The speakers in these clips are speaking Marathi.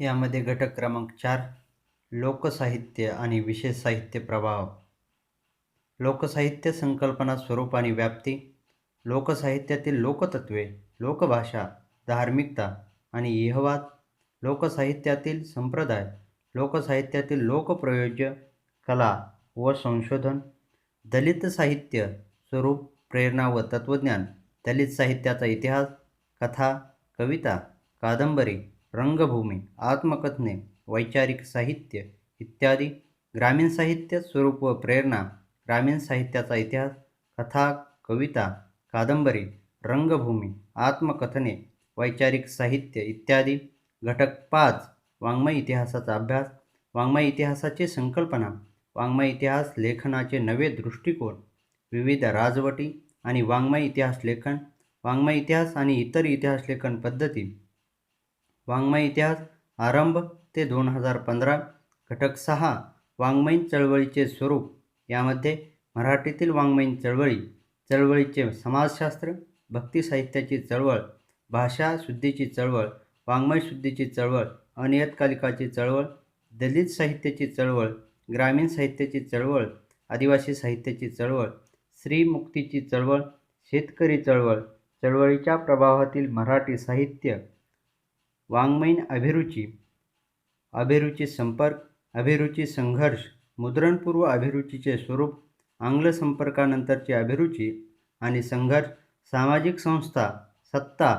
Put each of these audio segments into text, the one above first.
यामध्ये घटक क्रमांक चार लोकसाहित्य आणि विशेष साहित्य प्रभाव. लोकसाहित्य संकल्पना स्वरूप आणि व्याप्ती लोकसाहित्यातील लोकतत्त्वे लोकभाषा धार्मिकता आणि इहवाद लोकसाहित्यातील संप्रदाय लोकसाहित्यातील लोकप्रयोज्य कला व संशोधन दलित साहित्य स्वरूप प्रेरणा व तत्त्वज्ञान दलित साहित्याचा इतिहास कथा कविता कादंबरी रंगभूमी आत्मकथने वैचारिक साहित्य इत्यादी ग्रामीण साहित्य स्वरूप व प्रेरणा ग्रामीण साहित्याचा इतिहास कथा कविता कादंबरी रंगभूमी आत्मकथने वैचारिक साहित्य इत्यादी घटक पाच. वाङ्मय इतिहासाचा अभ्यास वाङ्मय इतिहासाची संकल्पना वाङ्मय इतिहास लेखनाचे नवे दृष्टिकोन विविध राजवटी आणि वाङ्मय इतिहास लेखन वाङ्मय इतिहास आणि इतर इतिहास लेखन पद्धती वाङ्मय इतिहास आरंभ ते दोन हजार पंधरा घटक सहा वाङ्मयीन चळवळीचे स्वरूप. यामध्ये मराठीतील वाङ्मयीन चळवळी चळवळीचे समाजशास्त्र भक्ती साहित्याची चळवळ भाषा शुद्धीची चळवळ वाङ्मय शुद्धीची चळवळ अनियतकालिकाची चळवळ दलित साहित्याची चळवळ ग्रामीण साहित्याची चळवळ आदिवासी साहित्याची चळवळ स्त्रीमुक्तीची चळवळ शेतकरी चळवळ चळवळीच्या प्रभावातील मराठी साहित्य वाङ्मयीन अभिरुची अभिरुची संपर्क अभिरुची संघर्ष मुद्रणपूर्व अभिरुचीचे स्वरूप आंग्ल संपर्कानंतरची अभिरुची आणि संघर्ष सामाजिक संस्था सत्ता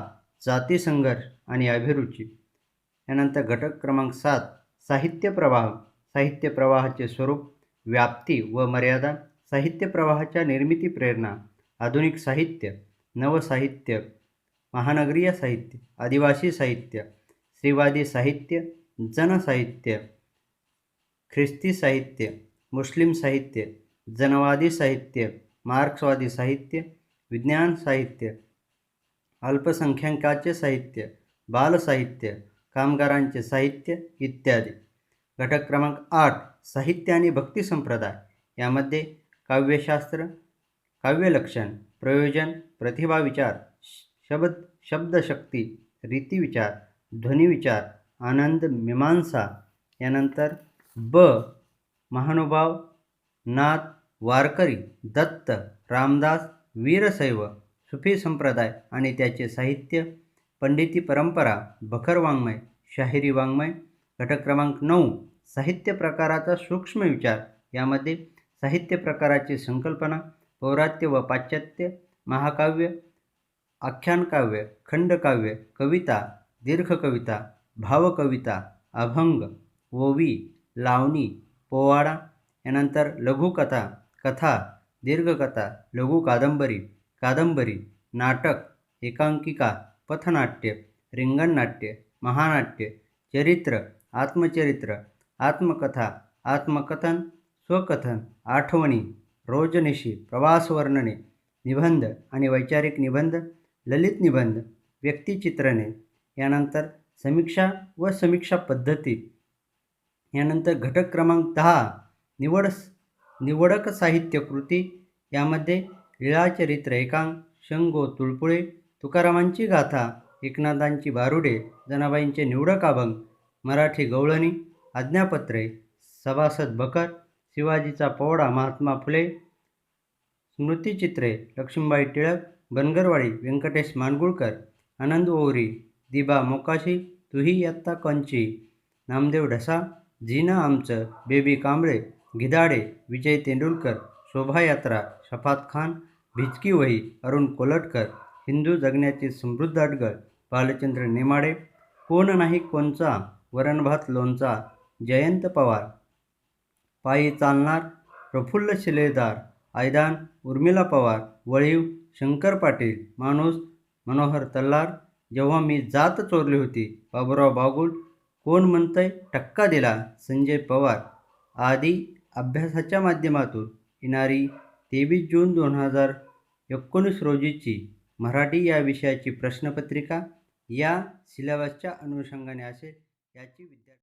जाती संघर्ष आणि अभिरुची. यानंतर घटक क्रमांक सात साहित्य प्रवाह साहित्य प्रवाहाचे स्वरूप व्याप्ती व मर्यादा साहित्य प्रवाहाच्या निर्मिती प्रेरणा आधुनिक साहित्य नवसाहित्य महानगरीय साहित्य आदिवासी साहित्य स्त्रीवादी साहित्य जनसाहित्य ख्रिस्ती साहित्य मुस्लिम साहित्य जनवादी साहित्य मार्क्सवादी साहित्य विज्ञान साहित्य अल्पसंख्याकाचे साहित्य बालसाहित्य कामगारांचे साहित्य इत्यादी. घटक क्रमांक आठ साहित्य आणि भक्ती संप्रदाय. यामध्ये काव्यशास्त्र काव्यलक्षण प्रयोजन प्रतिभाविचार शब्द शब्दशक्ती रीतिविचार ध्वनिविचार आनंद मीमांसा यानंतर ब महानुभाव नाथ वारकरी दत्त रामदास वीरशैव सुफी संप्रदाय आणि त्याचे साहित्य पंडिती परंपरा बखर वाङ्मय शाहिरी वाङ्मय घटक क्रमांक नऊ साहित्य प्रकाराचा सूक्ष्म विचार यामध्ये साहित्य प्रकाराची संकल्पना पौरात्य व पाश्चात्य महाकाव्य आख्यानकाव्य खंडकाव्य कविता दीर्घकविता भावकविता अभंग ओवी लावणी पोवाडा यानंतर लघुकथा कथा दीर्घकथा लघु कादंबरी कादंबरी नाटक एकांकिका पथनाट्य रिंगणनाट्य महानाट्य चरित्र आत्मचरित्र आत्मकथा आत्मकथन स्वकथन आठवणी रोजनिशी प्रवासवर्णने निबंध आणि वैचारिक निबंध ललित निबंध व्यक्तिचित्रणे यानंतर समीक्षा व समीक्षा पद्धती. यानंतर घटक क्रमांक दहा निवड निवडक साहित्य कृती. यामध्ये लीळाचरित्र एकांक शंगो तुळपुळे तुकारामांची गाथा एकनाथांची बारुडे जनाबाईंचे निवडक अभंग मराठी गवळणी आज्ञापत्रे सभासद बकर शिवाजीचा पोवडा महात्मा फुले स्मृतिचित्रे लक्ष्मीबाई टिळक बनगरवाडी व्यंकटेश मानगुळकर आनंद ओवरी दिबा मोकाशी तुही यत्ता कंची. नामदेव ढसा झीना आमचं बेबी कांबळे गिदाडे विजय तेंडुलकर शोभायात्रा शफात खान भिचकी वही अरुण कोलटकर हिंदू जगण्याची समृद्ध अडगळ बालचंद्र नेमाडे कोण नाही कोणचा वरणभात लोणचा जयंत पवार. पायी चालणार प्रफुल्ल शिलेदार आयदान उर्मिला पवार वळीव शंकर पाटील माणूस मनोहर तल्लार जेव्हा मी जात चोरली होती बाबुराव बागुल कोण म्हणतंय टक्का दिला. संजय पवार आदी अभ्यासाच्या माध्यमातून येणारी तेवीस जून दोन हजार एकोणीस रोजीची मराठी या विषयाची प्रश्नपत्रिका या सिलेबसच्या अनुषंगाने असेल याची विद्यार्थी